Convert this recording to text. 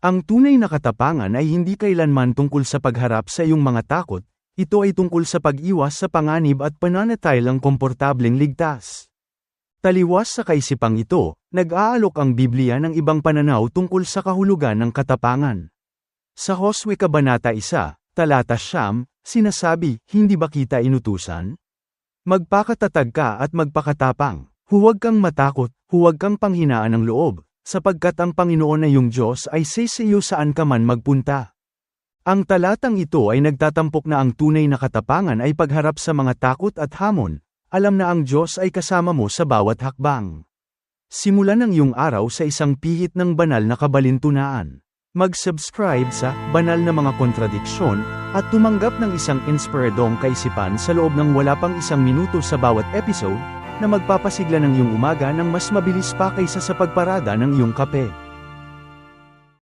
Ang tunay na katapangan ay hindi kailanman tungkol sa pagharap sa iyong mga takot, ito ay tungkol sa pag-iwas sa panganib at pananatilang komportableng ligtas. Taliwas sa kaisipang ito, nag-aalok ang Biblia ng ibang pananaw tungkol sa kahulugan ng katapangan. Sa Hoswe Kabanata 1, Talata Siyam, sinasabi, hindi ba kita inutusan? Magpakatatag ka at magpakatapang. Huwag kang matakot, huwag kang panghinaan ng loob, sapagkat ang Panginoon na iyong Diyos ay sisiyo saan ka man magpunta. Ang talatang ito ay nagtatampok na ang tunay na katapangan ay pagharap sa mga takot at hamon, alam na ang Diyos ay kasama mo sa bawat hakbang. Simulan ang iyong araw sa isang pihit ng banal na kabalintunaan. Mag-subscribe sa Banal na Mga Kontradiksyon at tumanggap ng isang inspiradong kaisipan sa loob ng wala pang isang minuto sa bawat episode na magpapasigla ng iyong umaga ng mas mabilis pa kaysa sa pagparada ng iyong kape.